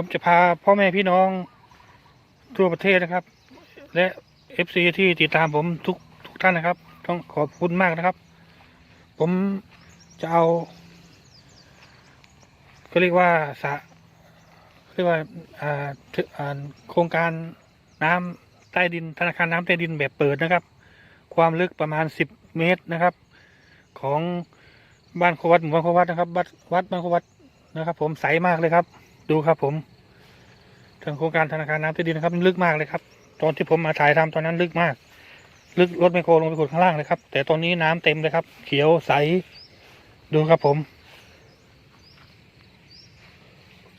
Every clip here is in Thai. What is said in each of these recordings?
ผมจะพาพ่อแม่พี่น้องทั่วประเทศนะครับ และเอฟซีที่ติดตามผมทุกทุกท่านนะครับ ต้องขอบคุณมากนะครับ ผมจะเอาก็เรียกว่าสะเรียกว่าอ่าอ่าโครงการน้ำใต้ดินธนาคารน้ำใต้ดินแบบเปิดนะครับ ความลึกประมาณสิบเมตรนะครับ ของบ้านโควัดหมู่บ้านโควัดนะครับวัดวัดบ้านโควัดนะครับ ผมใสมากเลยครับ ดูครับผมทางโครงการธนาคารน้ำใต้ดินนะครับลึกมากเลยครับ ตอนที่ผมมาถ่ายทำตอนนั้นลึกมาก ลึกรถไมโครลงไปขุดข้างล่างเลยครับ แต่ตอนนี้น้ำเต็มเลยครับ เขียวใส ดูครับผม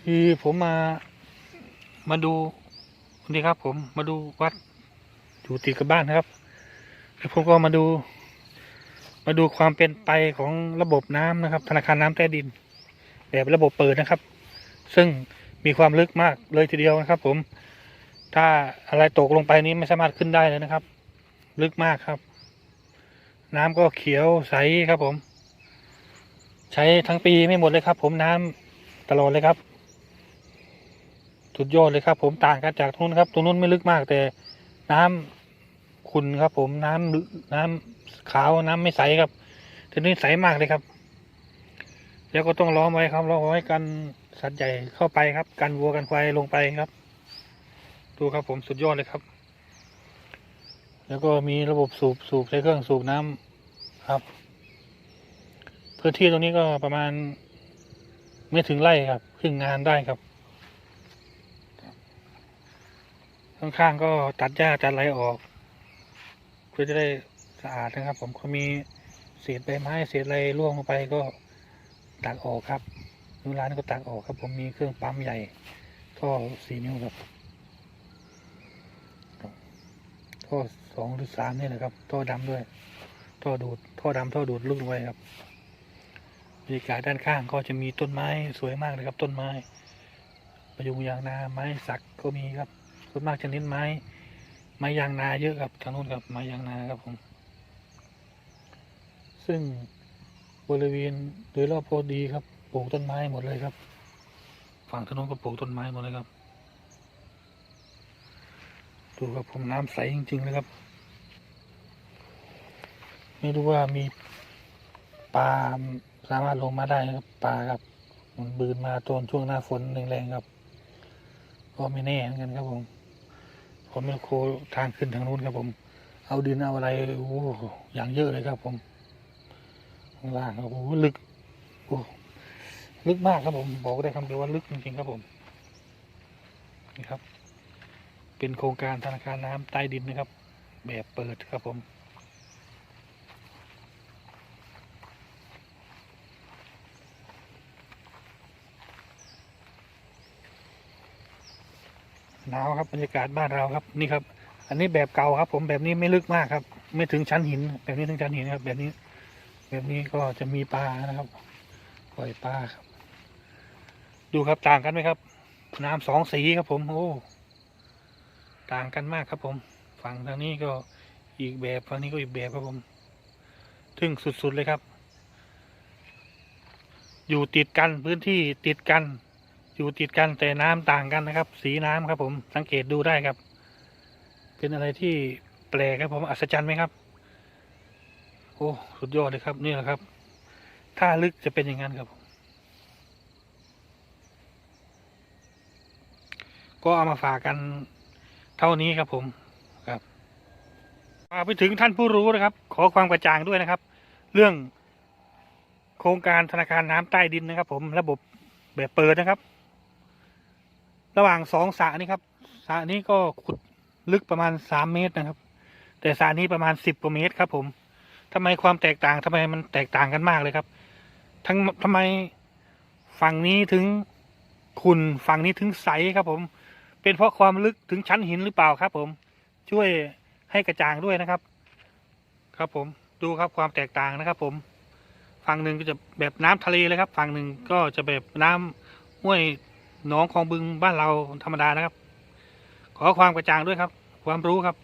คือผมมา มาดูนี่ครับ ผมมาดูวัดอยู่ติดกับบ้านนะครับแล้วผมก็มาดู มาดูความเป็นไปของระบบน้ำนะครับ ธนาคารน้ำใต้ดิน แบบระบบเปิดนะครับ ซึ่งมีความลึกมากเลยทีเดียวนะครับ ผมถ้าอะไรตกลงไปนี้ไม่สามารถขึ้นได้เลยนะครับ ลึกมากครับ น้ำก็เขียวใสครับผม ใช้ทั้งปีไม่หมดเลยครับ ผมน้ำตลอดเลยครับสุดยอดเลยครับ ผมต่างกันจากตรงนู้นครับตรงนู้นไม่ลึกมากแต่น้ำขุ่นครับ ผมน้ำน้ำขาวน้ำไม่ใสครับทีนี้ใสมากเลยครับ แล้วก็ต้องล้อมไว้ครับล้อมไว้กันสัตว์ใหญ่เข้าไปครับ กันวัวกันควายลงไปครับ ดูครับผมสุดยอดเลยครับ แล้วก็มีระบบสูบสูบใช้เครื่องสูบน้ำครับ พื้นที่ตรงนี้ก็ประมาณ ไม่ถึงไร่ครับครึ่งงานได้ครับ ข้างๆก็ตัดหญ้าตัดไรออก เพื่อจะได้สะอาดนะครับ ผมก็มีเศษใบไม้เศษอะไรร่วงลงไปก็ ตักออกครับเวลานั้นก็ตักออกครับ ผมมีเครื่องปั๊มใหญ่ท่อสี่นิ้วครับท่อสองหรือสามนี่แหละครับท่อดำด้วยท่อดูดท่อดำท่อดูดลุกลงไปครับบรรยากาศด้านข้างก็จะมีต้นไม้สวยมากเลยครับ ต้นไม้ประยุงยางนาไม้สักก็มีครับส่วนมากจะเน้นไม้ ไม้ยางนาเยอะครับทางนู้นครับไม้ยางนาครับผม ซึ่ง บริเวณโดยรอบพธิ์ดีครับ ปลูกต้นไม้หมดเลยครับ ฝั่งถนนก็ปลูกต้นไม้หมดเลยครับ ดูครับผมน้ำใสจริงๆเลยครับ ไม่รู้ว่ามีปลาสามารถลงมาได้ครับปลาครับมันบืนมาตอนช่วงหน้าฝนแรงๆครับ ก็ไม่แน่เหมือนกันครับผมผมไม่โคทางขึ้นทางนู้นครับผม เอาดินเอาอะไรโอ้อย่างเยอะเลยครับผม ข้างล่างครับโอ้ลึกโอ้ลึกมากครับผม บอกได้คำเดียวว่าลึกจริงๆครับผมนี่ครับ เป็นโครงการธนาคารน้ำใต้ดินนะครับ แบบเปิดครับผมหนาวครับบรรยากาศบ้านเราครับนี่ครับ อันนี้แบบเก่าครับ ผมแบบนี้ไม่ลึกมากครับ ไม่ถึงชั้นหิน แบบนี้ถึงชั้นหินครับแบบนี้ แบบนี้ก็จะมีปลานะครับ ปล่อยปลาครับ ดูครับต่างกันไหมครับ น้ำสองสีครับผมโอ้ต่างกันมากครับผม ฝั่งทางนี้ก็อีกแบบฝั่งนี้ก็อีกแบบครับผม ทึ่งสุดๆเลยครับ อยู่ติดกันพื้นที่ติดกัน อยู่ติดกันแต่น้ำต่างกันนะครับ สีน้ำครับผมสังเกตดูได้ครับ เป็นอะไรที่แปลกครับผมอัศจรรย์ไหมครับ โอ้ สุดยอดเลยครับ นี่แหละครับ ถ้าลึกจะเป็นอย่างนั้นครับ ก็เอามาฝากกันเท่านี้ครับผมครับฝากไปถึงท่านผู้รู้นะครับ ขอความกระจ่างด้วยนะครับ เรื่องโครงการธนาคารน้ำใต้ดินนะครับ ผมระบบแบบเปิดนะครับ ระหว่างสองสระนี้ครับสระนี้ก็ขุดลึกประมาณสามเมตรนะครับ แต่สระนี้ประมาณสิบกว่าเมตรครับผม ทำไมความแตกต่างทำไมมันแตกต่างกันมากเลยครับ ทั้งทำไมฝั่งนี้ถึงขุ่นฝั่งนี้ถึงใสครับผม เป็นเพราะความลึกถึงชั้นหินหรือเปล่าครับ ผม ช่วยให้กระจ่างด้วยนะครับ ครับผมดูครับความแตกต่างนะครับ ผม ฝั่งหนึ่งก็จะแบบน้ำทะเลเลยครับ ฝั่งหนึ่งก็จะแบบน้ำห้วยหนองคลองบึงบ้านเราธรรมดานะครับ ขอความกระจ่างด้วยครับ ความรู้ครับ